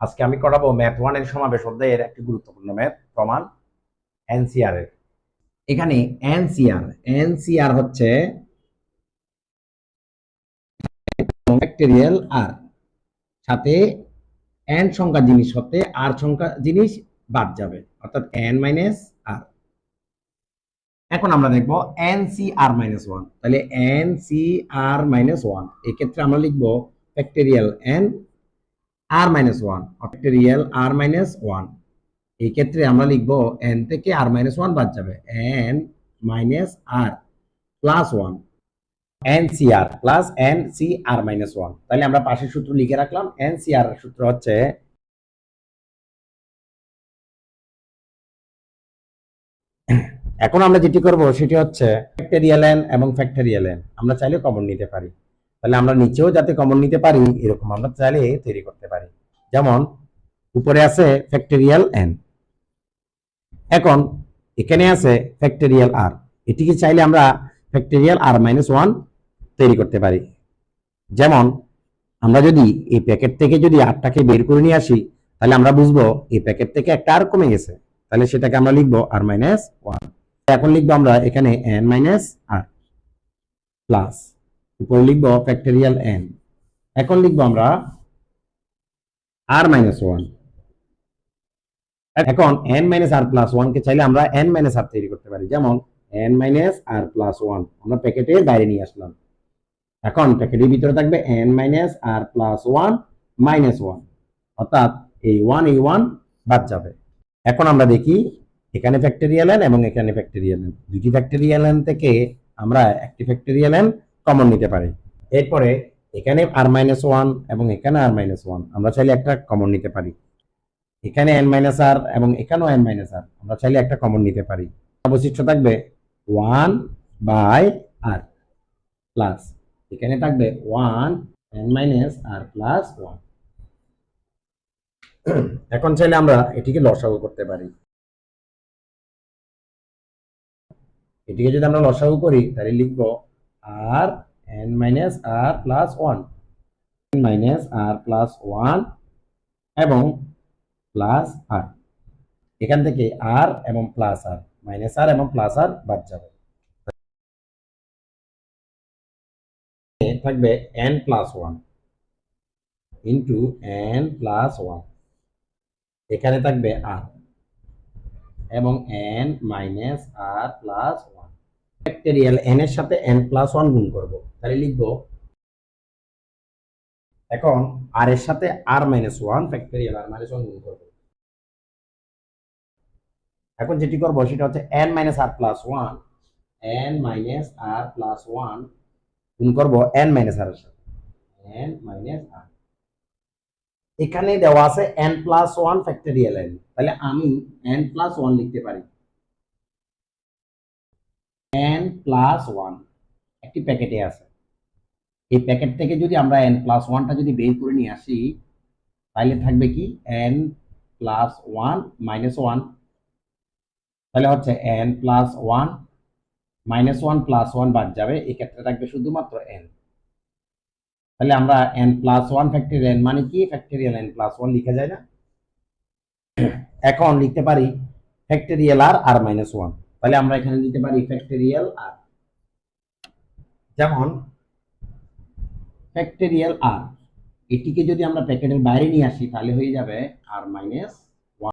আজকে আমি করাবো ম্যাথ ওয়ানের সমাবেশ অধ্যায়ের একটি গুরুত্বপূর্ণ ম্যাথ প্রমাণ, এনসিআর এর। এখানে এনসিআর এনসিআর হচ্ছে ফ্যাক্টরিয়াল আর, সাথে এন সংখ্যা জিনিস হতে আর সংখ্যা জিনিস বাদ যাবে, অর্থাৎ এন মাইনাস আর। এখন আমরা দেখব N C R minus one, তাহলে N C R minus one, এক্ষেত্রে আমরা লিখব factorial N R minus one factorial R minus one এই ক্ষেত্রে আমরা লিখব এন থেকে আর মাইনাস ওয়ান বাদ যাবে। N minus R plus one N C R plus N C R minus one তাহলে আমরা পাশের সূত্র লিখে রাখলাম। এন সি আর সূত্র হচ্ছে এখন আমরা যেটি করব সেটি হচ্ছে ফ্যাক্টরিয়াল এন এবং ফ্যাক্টরিয়াল এন আমরা চাইলে কমন নিতে পারি। তাহলে আমরা নিচেও যাতে কমন নিতে পারি, এরকম আমরা চাইলে তৈরি করতে পারি। যেমন, উপরে আছে ফ্যাক্টরিয়াল এন এখন, এখানে আছে ফ্যাক্টরিয়াল আর এটিকে চাইলে আমরা ফ্যাক্টরিয়াল আর মাইনাস ওয়ান তৈরি করতে পারি। যেমন, আমরা যদি এই প্যাকেট থেকে যদি আটটাকে বের করে নিয়ে আসি, তাহলে আমরা বুঝব এই প্যাকেট থেকে একটা আর কমে গেছে। তাহলে সেটাকে আমরা লিখব আর মাইনাস ওয়ান এখন লিখব আমরা এখানে এন মাইনাস আর প্লাস উপরে লিখব ফ্যাক্টরিয়াল এন এখন লিখব আমরা আর মাইনাস ওয়ান এখন N minus R plus one কে চাইলে আমরা এন মাইনাস আর তৈরি করতে পারি। যেমন N minus R plus one আমরা প্যাকেটের বাইরে নিয়ে আসলাম। এখন প্যাকেটের ভিতরে থাকবে N minus R plus one minus one অর্থাৎ এই ওয়ান এই ওয়ান বাদ যাবে। এখন আমরা দেখি এখানে ফ্যাক্টরিয়াল এন এবং এখানে ফ্যাক্টরিয়াল এন দুটি ফ্যাক্টরিয়াল এন থেকে আমরা একটি ফ্যাক্টরিয়াল এন কমন নিতে পারি। এরপরে এখানে আর মাইনাস ওয়ান এবং এখানে আর মাইনাস ওয়ান আমরা চাইলে একটা কমন নিতে পারি। এখানে এন মাইনাস আর এবং এখানেও এন মাইনাস আর আমরা চাইলে একটা কমন নিতে পারি। অবশিষ্ট থাকবে ওয়ান বাই আর প্লাস এখানে থাকবে one n minus r plus one এখন চাইলে আমরা এটিকে লসাগু করতে পারি। এটিকে যদি আমরা লসাগু করি, তাহলে লিখব আর n minus r plus one minus r plus one এবং প্লাস আর এখান থেকে আর এবং প্লাস আর মাইনাস আর এবং প্লাস আর বাদ যাবে। থাকবে n plus one into n plus one এখানে থাকবে আর এবং n minus r plus one factorial n এর সাথে এন প্লাস ওয়ান গুণ করব। তাহলে লিখব, এখন আর এর সাথে r minus one factorial r minus one গুণ করব। এখন যেটি করব সেটা হচ্ছে n minus r plus one n minus r plus one গুণ করব এন মাইনাস আর এর সাথে। এন মাইনাস আর এখানে দেওয়া আছে n plus one factorial n তাহলে আমি এন প্লাস ওয়ান লিখতে পারি। এন প্লাস ওয়ান একটি প্যাকেটে আছে। এই প্যাকেট থেকে যদি আমরা এন প্লাস ওয়ানটা যদি বের করে নিয়ে আসি, তাহলে থাকবে কি? N plus one minus one তাহলে হচ্ছে n plus one minus one plus one বাদ যাবে এক্ষেত্রে থাকবে শুধুমাত্র এন তাহলে আমরা এন প্লাস ওয়ান ফ্যাক্টরিয়াল মানে কি? ফ্যাক্টরিয়াল এন প্লাস ওয়ান লিখা যায় না? এখন লিখতে পারি factorial r r minus one তাহলে আমরা এখানে দিতে পারি ফ্যাক্টরিয়াল আর যেমন ফ্যাক্টরিয়াল আর এটিকে যদি আমরা প্যাকেটের বাইরে নিয়ে আসি, তাহলে হয়ে যাবে আর মাইনাস